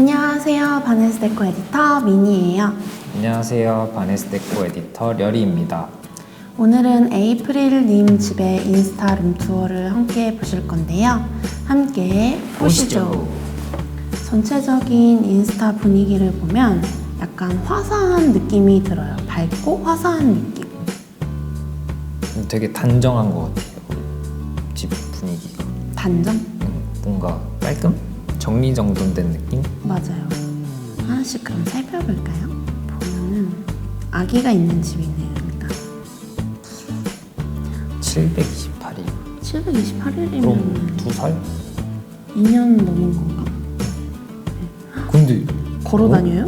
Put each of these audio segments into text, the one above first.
안녕하세요. 바네스 데코 에디터 미니예요. 안녕하세요. 바네스데코 에디터 려리입니다. 오늘은 에이프릴님 집의 인스타 룸투어를 함께 보실 건데요. 함께 보시죠. 전체적인 인스타 분위기를 보면 약간 화사한 느낌이 들어요. 밝고 화사한 느낌. 되게 단정한 것 같아요. 집 분위기가 단정? 음, 뭔가 깔끔? 정리정돈된 느낌? 맞아요. 하나씩 그럼 살펴볼까요? 보면은 아기가 있는 집이네요. 일단 728일. 728일이면 그럼 두 살? 2년 넘은 건가? 근데 걸어 다녀요?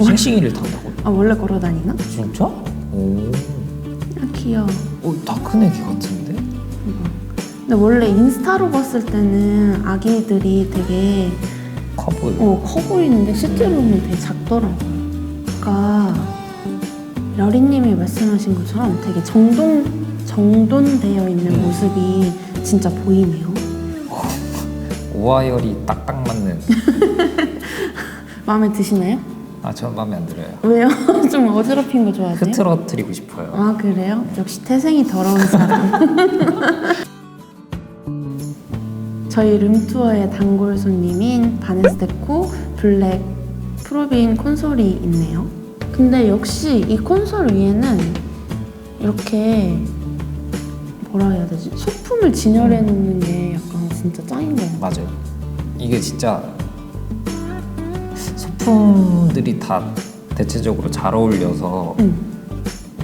싱싱이를 탄다고? 아 원래 걸어 다니나? 진짜? 오, 아 귀여워. 오, 다 큰 애기 같은데? 근데 원래 인스타로 봤을 때는 아기들이 되게 커 보여. 어, 커 보이는데 실제로는 되게 작더라고요. 아까 러리님이 말씀하신 것처럼 되게 정돈 정돈되어 있는 음. 모습이 진짜 보이네요. 오하열이 딱딱 맞는. 마음에 드시나요? 아, 저 마음에 안 들어요. 왜요? 좀 어지럽힌 거 좋아하세요? 흐트러뜨리고 싶어요. 아 그래요? 역시 태생이 더러운 사람. 저희 룸투어의 단골 손님인 바네스데코 블랙 프로빈 콘솔이 있네요. 근데 역시 이 콘솔 위에는 이렇게 뭐라 해야 되지? 소품을 진열해 놓는 게 약간 진짜 짱인 것 같아요. 맞아요. 이게 진짜 소품들이 다 대체적으로 잘 어울려서 응.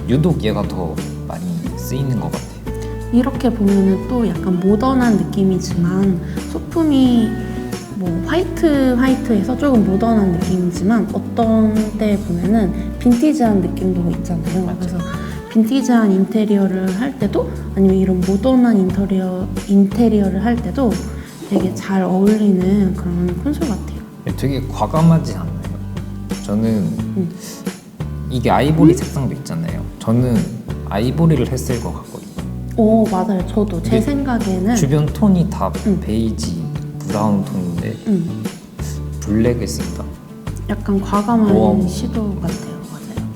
유독 얘가 더 많이 쓰이는 것 같아요. 이렇게 보면은 또 약간 모던한 느낌이지만 소품이 뭐 화이트 화이트에서 조금 모던한 느낌이지만 어떤 때 보면은 빈티지한 느낌도 있잖아요. 맞죠. 그래서 빈티지한 인테리어를 할 때도 아니면 이런 모던한 인테리어 인테리어를 할 때도 되게 잘 어울리는 그런 콘솔 같아요. 되게 과감하지 않나요? 저는 음. 이게 아이보리 색상도 있잖아요. 저는 아이보리를 했을 것 같거든요. 오 맞아요. 저도 제 생각에는 주변 톤이 다 음. 베이지, 브라운 톤인데 음, 블랙을 쓴다. 약간 과감한 모험. 시도 같아요. 맞아요.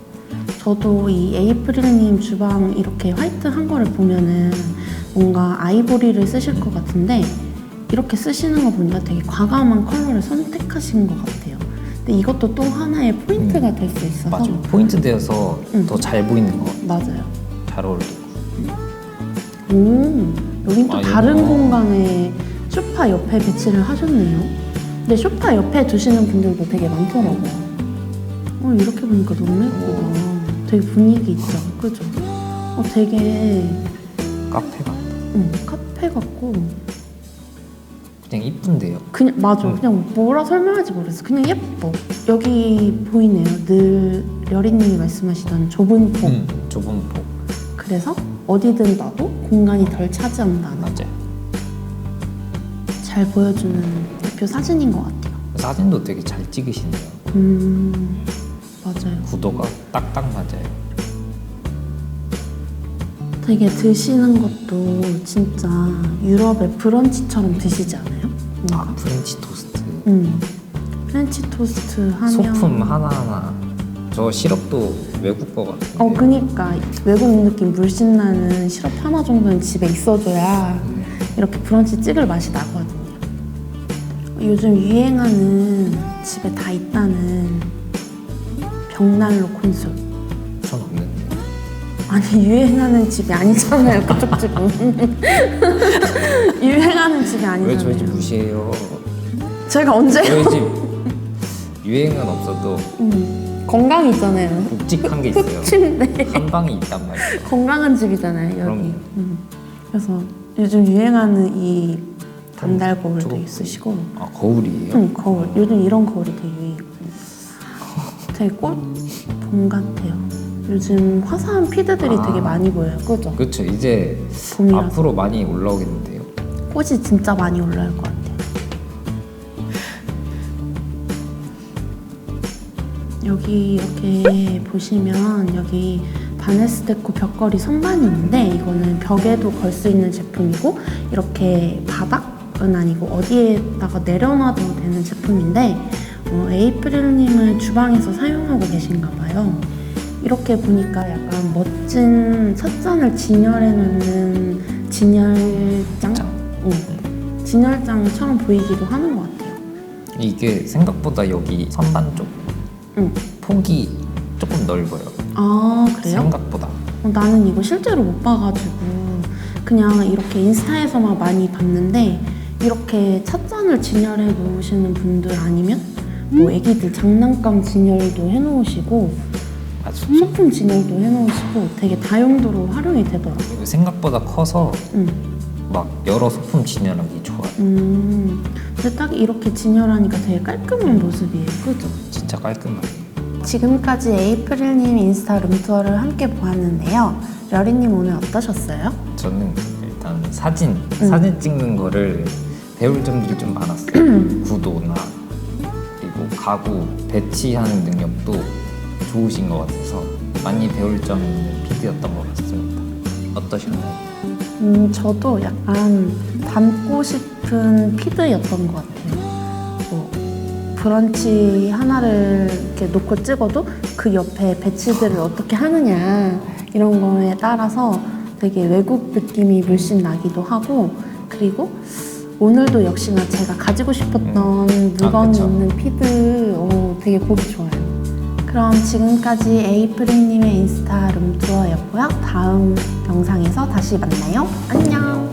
저도 이 에이프릴님 주방 이렇게 화이트 한 거를 보면은 뭔가 아이보리를 쓰실 것 같은데 이렇게 쓰시는 거 보니까 되게 과감한 컬러를 선택하신 것 같아요. 근데 이것도 또 하나의 포인트가 될 수 있어서 맞아. 포인트 되어서 음. 더 잘 보이는 것 같아요. 맞아요. 잘 어울리 고. 오, 여긴 또 아, 다른 이거. 공간에 소파 옆에 배치를 하셨네요. 근데 소파 옆에 두시는 분들도 되게 많더라고요. 어, 이렇게 보니까 너무 예쁘다. 되게 분위기 있죠? 그죠? 어, 되게 카페 같다. 음, 카페 같고 그냥 이쁜데요. 그냥 맞아. 음. 그냥 뭐라 설명할지 모르겠어. 그냥 예뻐. 여기 보이네요. 늘 여리님이 말씀하시던 좁은 폭. 음, 좁은 폭. 그래서 어디든 놔도 공간이 덜 차지한다는 맞아요. 잘 보여주는 대표 사진인 것 같아요. 사진도 되게 잘 찍으시네요. 음, 맞아요. 구도가 딱딱 맞아요. 되게 드시는 것도 진짜 유럽의 브런치처럼 드시지 않아요? 아, 뭔가? 프렌치 토스트. 음. 프렌치 토스트 하면 소품 하나하나. 저 시럽도 외국 거 같은데. 어 그니까 외국 느낌 물씬 나는 시럽 하나 정도는 집에 있어줘야 이렇게 브런치 찍을 맛이 나거든요. 요즘 유행하는 집에 다 있다는 벽난로 콘솔. 전 없는데. 아니 유행하는 집이 아니잖아요 그쪽 집은 유행하는 집이 아니잖아요 왜 저희 집 무시해요? 제가 언제 저희 집 유행은 없어도 음, 건강 있잖아요 묵직한 게 있어요. 흑침대 한 방이 있단 말이에요. 건강한 집이잖아요 여기 그럼요. 음. 그래서 요즘 유행하는 이 반달 거울도 저거 있으시고 아 거울이에요? 응 거울 요즘 이런 거울이 되게 유행이거든요 되게 꽃봄 같아요 요즘 화사한 피드들이 아. 되게 많이 보여요 그죠? 그렇죠. 이제 봄이라서 앞으로 많이 올라오겠는데요. 꽃이 진짜 많이 올라올 것 같아요. 여기 이렇게 보시면 여기 바네스데코 벽걸이 선반이 있는데 이거는 벽에도 걸 수 있는 제품이고 이렇게 바닥은 아니고 어디에다가 내려놔도 되는 제품인데 어, 에이프릴님을 주방에서 사용하고 계신가 봐요. 이렇게 보니까 약간 멋진 찻잔을 진열해 놓는 진열장? 짱. 어, 진열장처럼 보이기도 하는 것 같아요. 이게 생각보다 여기 선반 쪽 응. 폭이 조금 넓어요. 아 그래요? 생각보다. 어, 나는 이거 실제로 못 봐가지고 그냥 이렇게 인스타에서만 많이 봤는데 이렇게 찻잔을 진열해 놓으시는 분들 아니면 뭐 애기들 장난감 진열도 해놓으시고 아주 소품 진열도 해놓으시고 되게 다용도로 활용이 되더라고요. 생각보다 커서 음, 막 여러 소품 진열하기 좋아요. 음, 근데 딱 이렇게 진열하니까 되게 깔끔한 모습이에요. 그죠? 진짜 깔끔해요. 지금까지 에이프릴님 인스타 룸투어를 함께 보았는데요. 려리님 오늘 어떠셨어요? 저는 일단 사진 음. 사진 찍는 거를 배울 점들이 좀 많았어요. 구도나 그리고 가구 배치하는 능력도 좋으신 것 같아서 많이 배울 점 있는 피드였던 것 같습니다. 어떠셨나요? 음, 저도 약간 닮고 싶은 피드였던 것 같아요. 뭐, 브런치 하나를 이렇게 놓고 찍어도 그 옆에 배치들을 어떻게 하느냐 이런 거에 따라서 되게 외국 느낌이 물씬 나기도 하고 그리고 오늘도 역시나 제가 가지고 싶었던 물건이 그쵸. 있는 피드 오, 되게 보기 좋아요. 그럼 지금까지 에이프릴님의 인스타 룸투어였고요. 다음 영상에서 다시 만나요. 안녕.